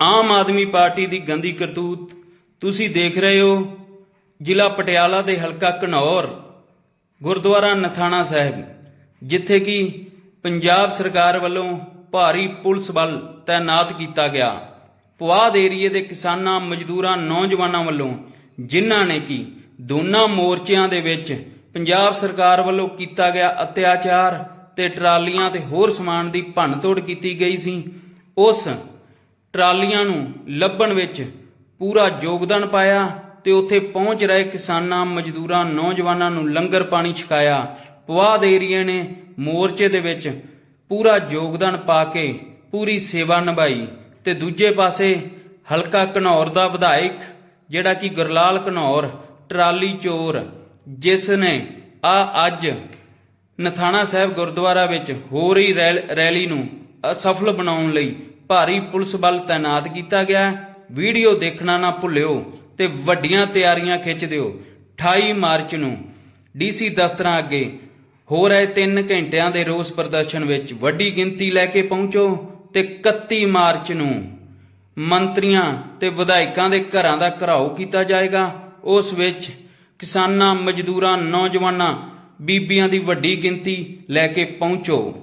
Aam Aadmi party ਦੀ ਗੰਦੀ ਕਰਤੂਤ ਤੁਸੀਂ ਦੇਖ ਰਹੇ ਹੋ, ਜ਼ਿਲ੍ਹਾ ਪਟਿਆਲਾ ਦੇ ਹਲਕਾ ਘਨੌਰ, ਗੁਰਦੁਆਰਾ ਨਥਾਣਾ ਸਾਹਿਬ, ਜਿੱਥੇ ਕਿ ਪੰਜਾਬ ਸਰਕਾਰ ਵੱਲੋਂ ਭਾਰੀ ਪੁਲਿਸ ਬਲ ਤਾਇਨਾਤ ਕੀਤਾ ਗਿਆ। ਪੁਆਧ ਏਰੀਏ ਦੇ ਕਿਸਾਨਾਂ, ਮਜ਼ਦੂਰਾਂ, ਨੌਜਵਾਨਾਂ ਵੱਲੋਂ ਜਿਨ੍ਹਾਂ ਨੇ ਕਿ ਦੋਨਾਂ ਮੋਰਚਿਆਂ ਦੇ ਵਿੱਚ ਪੰਜਾਬ ਸਰਕਾਰ ਵੱਲੋਂ ਕੀਤਾ ਗਿਆ ਅਤਿਆਚਾਰ ਤੇ ਟਰਾਲੀਆਂ ਤੇ ਹੋਰ ਸਮਾਨ ਦੀ ਭੰਨਤੋੜ ਕੀਤੀ ਗਈ ਸੀ, ਉਸ ਟਰਾਲੀਆਂ ਨੂੰ ਲੱਭਣ ਵਿੱਚ ਪੂਰਾ ਯੋਗਦਾਨ ਪਾਇਆ ਤੇ ਉੱਥੇ ਪਹੁੰਚ ਰਹੇ ਕਿਸਾਨਾਂ, ਮਜ਼ਦੂਰਾਂ, ਨੌਜਵਾਨਾਂ ਨੂੰ ਲੰਗਰ ਪਾਣੀ ਛਕਾਇਆ। ਪੁਆਧ ਏਰੀਏ ਨੇ ਮੋਰਚੇ ਦੇ ਵਿੱਚ ਪੂਰਾ ਯੋਗਦਾਨ ਪਾ ਕੇ ਪੂਰੀ ਸੇਵਾ ਨਿਭਾਈ ਤੇ ਦੂਜੇ ਪਾਸੇ ਹਲਕਾ ਘਨੌਰ ਦਾ ਵਿਧਾਇਕ, ਜਿਹੜਾ ਕਿ ਗੁਰਲਾਲ ਘਨੌਰ, ਟਰਾਲੀ ਚੋਰ, ਜਿਸ ਨੇ ਆ ਅੱਜ ਨਥਾਣਾ ਸਾਹਿਬ ਗੁਰਦੁਆਰਾ ਵਿੱਚ ਹੋ ਰਹੀ ਰੈਲ- ਰੈਲੀ ਨੂੰ ਅਸਫਲ ਬਣਾਉਣ ਲਈ ਭਾਰੀ ਪੁਲਿਸ ਬਲ ਤਾਇਨਾਤ ਕੀਤਾ ਗਿਆ ਵੀਡੀਓ ਦੇਖਣਾ ਨਾ ਭੁੱਲਿਓ ਤੇ ਵੱਡੀਆਂ ਤਿਆਰੀਆਂ ਖਿੱਚ ਦਿਓ। 28 ਮਾਰਚ ਨੂੰ ਡੀਸੀ ਦਫ਼ਤਰਾਂ ਅੱਗੇ ਹੋ ਰਹੇ 3 ਘੰਟਿਆਂ ਦੇ ਰੋਸ ਪ੍ਰਦਰਸ਼ਨ ਵਿੱਚ ਵੱਡੀ ਗਿਣਤੀ ਲੈ ਕੇ ਪਹੁੰਚੋ ਤੇ 31 ਮਾਰਚ ਨੂੰ ਮੰਤਰੀਆਂ ਤੇ ਵਿਧਾਇਕਾਂ ਦੇ ਘਰਾਂ ਦਾ ਘਰਾਓ ਕੀਤਾ ਜਾਏਗਾ। ਉਸ ਵਿੱਚ ਕਿਸਾਨਾਂ, ਮਜ਼ਦੂਰਾਂ, ਨੌਜਵਾਨਾਂ ਬੀਬੀਆਂ ਦੀ ਵੱਡੀ ਗਿਣਤੀ ਲੈ ਕੇ ਪਹੁੰਚੋ।